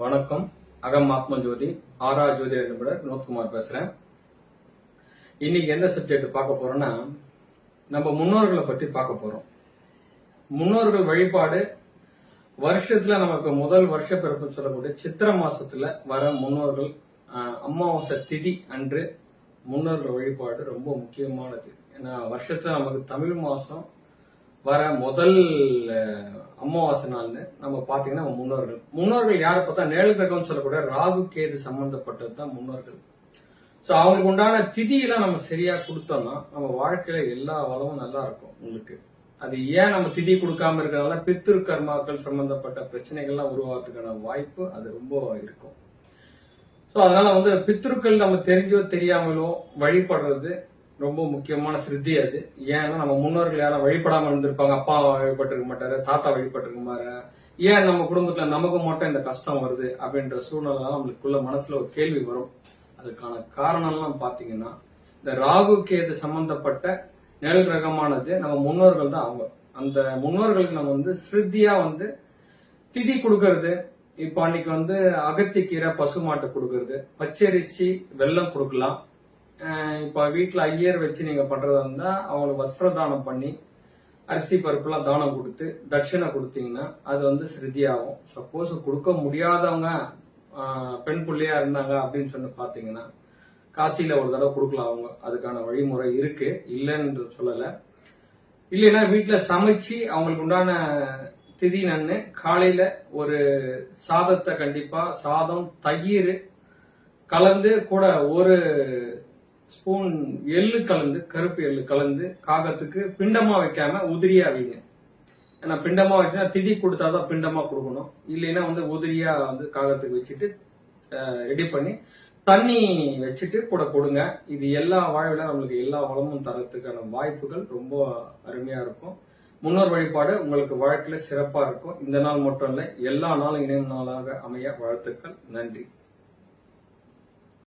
வணக்கம். அகம் ஆத்ம ஜோதி ஆரா ஜோதி நிபுணர் வினோத்குமார் பேசுறேன். இன்னைக்கு எந்த சப்ஜெக்ட் பார்க்க போறோம்னா நம்ம முன்னோர்களை பத்தி பார்க்க போறோம். முன்னோர்கள் வழிபாடு வருஷத்துல நமக்கு முதல் வருஷ பிறப்பு சொல்லக்கூடிய சித்திர மாசத்துல வர முன்னோர்கள் அமாவாசை திதி அன்று முன்னோர்கள் வழிபாடு ரொம்ப முக்கியமானது. ஏன்னா வருஷத்துல நமக்கு தமிழ் மாசம் வர முதல் அமாவாசை நாள்னு நம்ம பாத்தீங்கன்னா முன்னோர்கள். முன்னோர்கள் யாரை பார்த்தா நேழு கிரகம்னு சொல்லக்கூடிய ராகு கேது சம்பந்தப்பட்டது தான் முன்னோர்கள். ஸோ அவங்களுக்கு உண்டான திதியெல்லாம் நம்ம சரியா கொடுத்தோம்னா நம்ம வாழ்க்கையில எல்லா வளமும் நல்லா இருக்கும் உங்களுக்கு. அது ஏன் நம்ம திதி கொடுக்காம இருக்கிறனால பித்திரு கர்மாக்கள் சம்பந்தப்பட்ட பிரச்சனைகள்லாம் உருவாகிறதுக்கான வாய்ப்பு அது ரொம்ப இருக்கும். ஸோ அதனால வந்து பித்ருக்கள் நம்ம தெரிஞ்சோ தெரியாமலோ வழிபடுறது ரொம்ப முக்கியமான சிருத்தி அது. ஏன்னா நம்ம முன்னோர்கள் யாரும் வழிபடாம இருந்திருப்பாங்க. அப்பா வழிபட்டிருக்க மாட்டாரு தாத்தா வழிபட்டிருக்க மாட்டாரு. ஏன் நம்ம குடும்பத்துல நமக்கு மட்டும் இந்த கஷ்டம் வருது அப்படின்ற சூழ்நிலை நம்மளுக்குள்ள மனசுல ஒரு கேள்வி வரும். அதுக்கான காரணம்லாம் பாத்தீங்கன்னா இந்த ராகு கேது சம்பந்தப்பட்ட நிழல் ரகமானது நம்ம முன்னோர்கள் தான் அவங்க. அந்த முன்னோர்களுக்கு நம்ம வந்து ஸ்ருத்தியா வந்து திதி கொடுக்கறது. இப்ப அன்னைக்கு வந்து அகத்திக்கீரை பசுமாட்டை கொடுக்கறது. பச்சரிசி வெல்லம் கொடுக்கலாம். இப்ப வீட்டுல ஐயர் வச்சு நீங்க பண்றதா இருந்தா அவங்களுக்கு வஸ்திரதானம் பண்ணி அரிசி பருப்புலாம் தானம் கொடுத்து தட்சிணை கொடுத்தீங்கன்னா அது வந்து ஸ்ருதியாகும் சப்போஸ் கொடுக்க முடியாதவங்க பெண் பிள்ளையா இருந்தாங்க அப்படின்னு சொல்லி பாத்தீங்கன்னா காசியில ஒரு தடவை கொடுக்கலாம் அவங்க. அதுக்கான வழிமுறை இருக்கு. இல்லைன்னு சொல்லல. இல்லைன்னா வீட்டுல சமைச்சு அவங்களுக்கு உண்டான திதி நன்னு காலையில ஒரு சாதத்தை கண்டிப்பா சாதம் தயிர் கலந்து கூட ஒரு ஸ்பூன் எள்ளு கலந்து கருப்பு எள்ளு கலந்து காகத்துக்கு பிண்டமா வைக்காம உதிரியா வைங்க ஏன்னா பிண்டமா வச்சுன்னா திதி கொடுத்தாதான் பிண்டமா கொடுக்கணும். இல்லைன்னா வந்து உதிரியா வந்து காகத்துக்கு வச்சுட்டு ரெடி பண்ணி தண்ணி வச்சுட்டு கூட கொடுங்க. இது எல்லா வாழ்வில நம்மளுக்கு எல்லா வளமும் தரத்துக்கான வாய்ப்புகள் ரொம்ப அருமையா இருக்கும். முன்னோர் வழிபாடு உங்களுக்கு வாழ்க்கையில சிறப்பா இருக்கும். இந்த நாள் மட்டும் இல்லை எல்லா நாளும் இணையும் நாளாக அமைய வாழ்த்துக்கள். நன்றி.